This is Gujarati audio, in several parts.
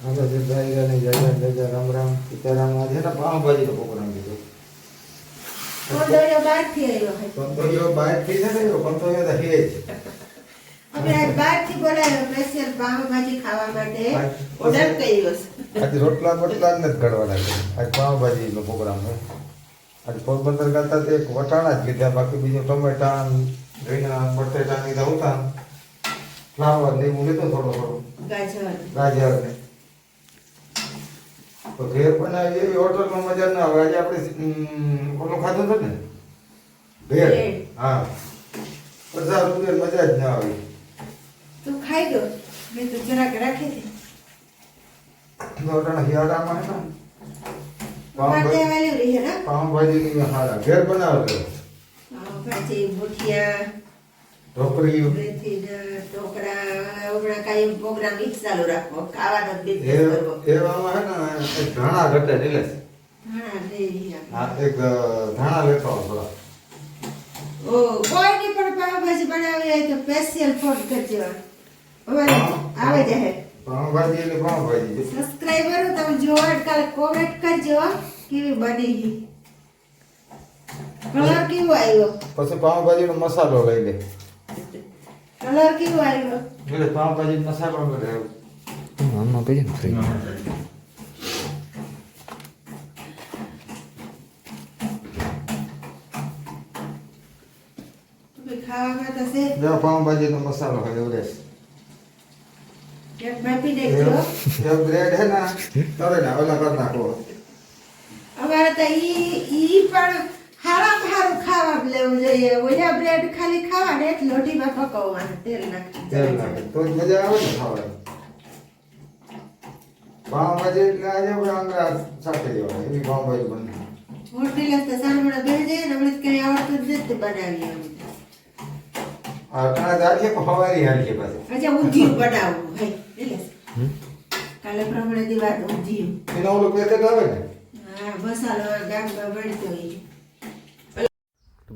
આપણે જે ગાયગાને ને જય જય રામ રામ સીતારામ આજે ને પ્રોગ્રામ કીધો કોંદોળિયો બહારથી આવ્યો છે. કંતોયો બહારથી છે ને એવો તો હે અમે આજ બહારથી બોલાવ્યો સ્પેશિયલ પાવભાજી ખાવા માટે. ઓર્ડર કર્યો છે. આજે રોટલા બોટલા જ નથી છે. આજ પાવભાજીનો પ્રોગ્રામ છે. આજે પોરબંદર કરતા તે વટાણા જ લીધા બાકી બીજું ટમેટા રીંગણા બટેટા લીધા હતા ફ્લાવર ને એવું લીધું થોડો થોડો. ગાજર. ગાજર ને. તો ઘેર બનાવી એવી હોટલમાં મજા ના આવે. આજે આપણે ઓલું ખાધું હતું ને? ભેળ. હા. પચાસ રૂપિયા મજા જ ના આવે. તું ખાઈ દો મેં તો જરાક રાખી હતી. નોટાણા શિયાળામાં હે ને? છે ને? હારા. ઘેર બનાવે પછી પાવભાજી મુઠિયા ઢોકળી. મેથી ને ઢોકળા હમણાં કાંઈ પ્રોગ્રામ ચાલુ રાખવો ખાવાનો જ એ business કરવો. એવામાં હે ને એક ધાણા ઘટે. હા એક ધાણા લેતો થોડા. ઓ કોઈની પણ પાવભાજી બનાવી હોય તો સ્પેશિયલ ફોન કરજો. હવે આવે જાય પાવભાજી એટલે પાવભાજી સબસ્ક્રાઈબરો તમે જોવા એટલે કાલે કોમેન્ટ કરજો કેવી બની ગઈ. કલર કેવો આવ્યો? પછી પાવભાજીનો મસાલો લઈ લે. કલર કેવો આવ્યો એટલે પાવભાજી મસાલો કરે આમાં કઈ ને થઈ તમે ખાવામાં તો છે જો પાવભાજીનો મસાલો હોય એવરેજ એક માપી દેજો એક બ્રેડ હે ના તરે ના ઓલા કરી નાખો અમારે તો ઈ ઈ પણ હારામાં હારું ખાવા લેવું જોઈએ. ઓયા બ્રેડ ખાલી ખાવાને એટલે લોઢીમાં પકવવાનું તેલ નાખી તેલ નાખે. તો જ મજા આવે ને ખાવાની. પાવભાજી એટલે આજે આપણે આંગળા સાથે દેવાના એવી પાવભાજી બને હોટેલ તો સાંભળા બે જઈએ ને હમણાં કઈ આવડતું જ નથી બનાવી અમે આ કાણા દાડીએ પણ હવારી હારીએ પાછી. અચ્છા ઊંધિયું બનાવવું હે એટલે કાલે પ્રમાણે દિવાળ ઊંધિયું. એનો ઓલું આવે ને? હા મસાલો ગામમાં બનતો બળી તો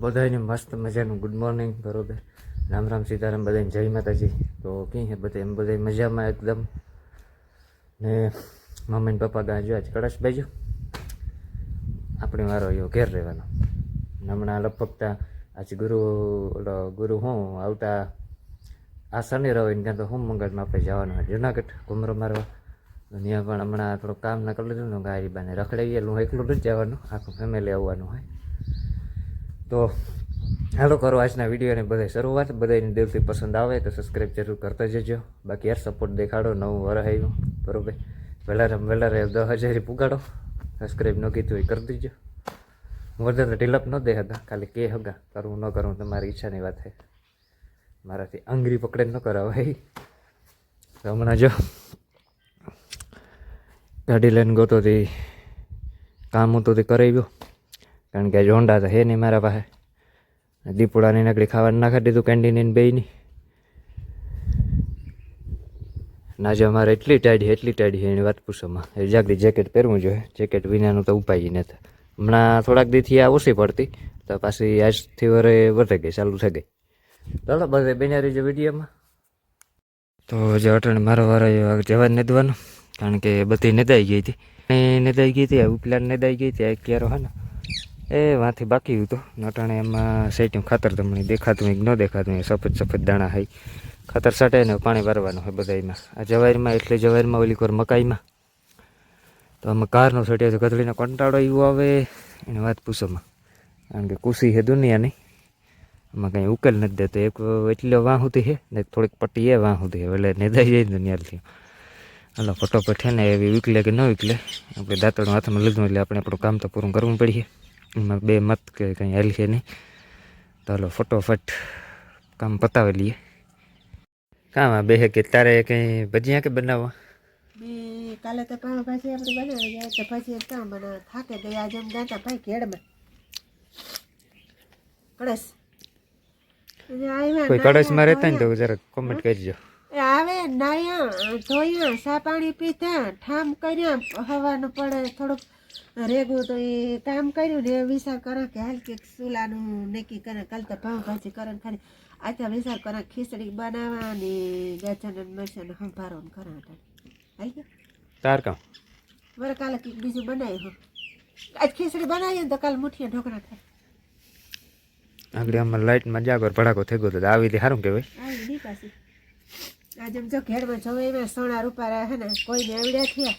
બધાને મસ્ત મજાનું ગુડ મોર્નિંગ બરોબર? રામ રામ સીતારામ બધાને જય માતાજી. તો કઈ છે બધા એમ બધા મજામાં એકદમ? ને મમ્મી ને પપ્પા ગાં જો આજ કળશ બાજુ આપણે વારો એવો ઘેર રહેવાનો. હમણાં લગભગ આજે ગુરુ, ઓલો ગુરુ હું આવતા આ શનિ રવિ ત્યાં તો હું મંગળમાં આપણે જવાનું જુનાગઢ ઘુમરો મારવા. ત્યાં પણ હમણાં થોડું કામ ના કરી લીધું ને ગાડી બાને રખડાવીએ. હું એકલું જ જવાનું. આખું ફેમિલી આવવાનું હોય. તો હાલો કરો આજના વિડીયોને બધા શરૂઆત. બધાને દિલથી પસંદ આવે તો સબસ્ક્રાઈબ જરૂર કરતા જજો. બાકી યાર સપોર્ટ દેખાડો, નવું વર આવ્યું. બરોબર? વહેલા વહેલા દસ હજાર પુગાડો. સબસ્ક્રાઈબ ન કીધું એ કરી દીજો. વધારે ઢીલપ ન દે હતા ખાલી કે હગા, કરવું ન કરવું તમારી ઈચ્છાની વાત છે. મારાથી આંગરી પકડે ન કરાવાય. હમણાં જો ગાડી લઈને ગયો તે કામ હતું તે કરાવ્યો. કારણ કે હોન્ડા તો હે નહીં મારા પાસે. દીપુડાની નકડી ખાવાનું નાખી દીધું કેન્ટીન બેયની. ના જો અમારે એટલી ટાઈડી એટલી ટાઈડી એની વાત પૂછોમાં એ જાગડી જેકેટ પહેરવું જોઈએ. જેકેટ વિનાનું તો ઉપાય નથી. હમણાં થોડાક દીથી આ ઓછી પડતી, તો પાછી આજથી વરે વધે ગઈ, ચાલુ થઈ ગઈ. ચાલો, બધે બેનારી જો વિડીયોમાં. તો જે અટણ મારો વારો જવા જ નદવાનું કારણ કે બધી નદાઈ ગઈ હતી. નદાઈ ગઈ હતી ઉપલા નદાઈ ગઈ હતી ક્યારો હા ને. એ વાંથી બાકી હતું. નટાણે એમાં સેટિંગ ખાતર તમને દેખાતું હોય ન દેખાતું હોય સફેદ સફેદ દાણા હોય ખાતર સાટે ને પાણી ભરવાનું હોય બધામાં આ જવારીમાં એટલે જવારીમાં ઓલી કોર મકાઈમાં. તો આમાં કારનો સટ્યો તો ગધડીનો કંટાળો એવો આવે. એની વાત પૂછોમાં કારણ કે કુસી છે દુનિયાની. આમાં કંઈ ઉકેલ નથી દેતો. એક એટલો વાંહુતી છે ને થોડીક પટ્ટી એ વાંહુતી છે એટલે નેદાઈ જાય દુનિયાથી હાલો ફટોફટ છે ને એવી વિકલે કે ન વિકલે. આપણે દાંતણ હાથમાં લીધું એટલે આપણે આપણું કામ તો પૂરું કરવું પડીએ એમાં બે મત કે કંઈ હાલ છે નહીં. તો હાલો ફટોફટ કામ પતાવી લઈએ. કામ બે કે તારે કંઈ ભજીયા કે બનાવવા? કાલે તો પાવભાજી આપણે બનાવી જાય તો પછી કામ બનાવે થાકે ગઈ આજે એમ ગાતા ભાઈ ઘેડમાં. કળશ. કોઈ કળશમાં રહેતા ને તો. જરાક કોમેન્ટ કરજો. આવે નાયા ધોયા સા પાણી પીધા ઠામ કર્યા હવાનું પડે થોડુંક રેગું તો એ કામ કર્યું ને વિચાર કરો કે હાલ કે સુલાનું નક્કી કરે કાલ તો પાવભાજી કરે ને ખાલી આજે વિચાર કરો ખીચડી બનાવવાની ગાજર મરચાં સંભારો ને કરા હાલ કે? તાર કામ. મારે કાલે કંઈક બીજું બનાવ્યું હો. આજ ખીચડી બનાવીએ ને તો કાલ મુઠીયા ઢોકળા થાય. આગળ આમાં લાઇટમાં જાગર ભડાકો થઈ ગયો તો આવી રીતે સારું કહેવાય. આવી દી પાછી. આજે જો ઘેરમાં જોવે એમાં સોના રૂપારા હે ને કોઈને આવડ્યા થયા.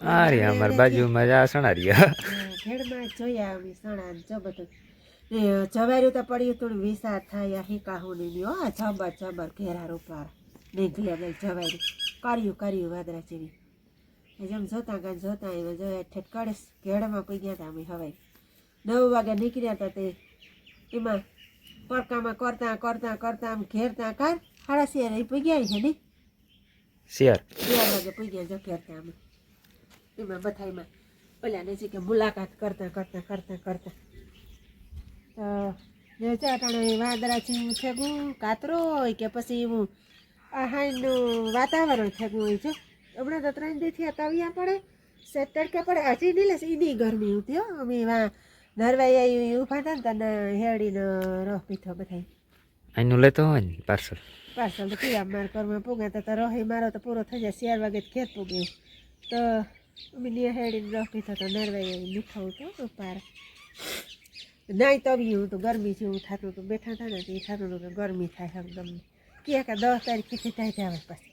આ રે અમારી બાજુમાં જ આ સણારિયા જ જોયા અમે સણા જો બધું. જવાર્યું તો પડ્યું થોડું વિસાર થાય હિકાહું ને હો જબર જબર ઘેરા રૂપારા નીકળ્યા ગઈ જવાર્યું કર્યું કર્યું વાદરા જેવી. જેમ જોતા ગયા જોતા એમાં જોયા ઠેઠ કડેશ ઘેડમાં કોઈ ગયા હતા અમે હવાઈ નવ વાગે નીકળ્યા હતા તે. એમાં પડકામાં કરતા કરતા કરતા આમ ઘેરતા કર સાડા શિયાર પૂગ્યા છે ને? શિયાર અગિયાર વાગે પૂગ્યા જો ઘેરતા અમે. એમાં બધામાં ઓલાને છે કે મુલાકાત કરતા કરતા કરતા કરતા. તો જે છે અટાણે વાદળા છે હું થેગું કાતરો હોય કે પછી હું આહાઈનું વાતાવરણ થેગું હોય છે. હમણાં તો ત્રણ દીથી તવિયા પડે સે તડકે પડે. હજી નહીં લેશે એની ગરમી ઉઠી હો. અમે વા નરવાઈ ઊભા હતા ને તને હેડીનો રહ પીધો બધા અહીંનું લેતો હોય ને પાર્સલ? પાર્સલ તો પીવા મારા ઘરમાં પૂગે તો રહી મારો તો પૂરો થઈ જાય. ચાર વાગે ખેત પૂગ્યું તો અમે હેડી હેડીને થતો નરવાઈ આવી મીઠું તો પાર. નાઈ તવ્યું તો ગરમી જેવું થતું હતું. બેઠા હતા ને એ થતું હતું કે ગરમી થાય એકદમ કે કે દસ તારીખથી થાય ત્યાં પાછી.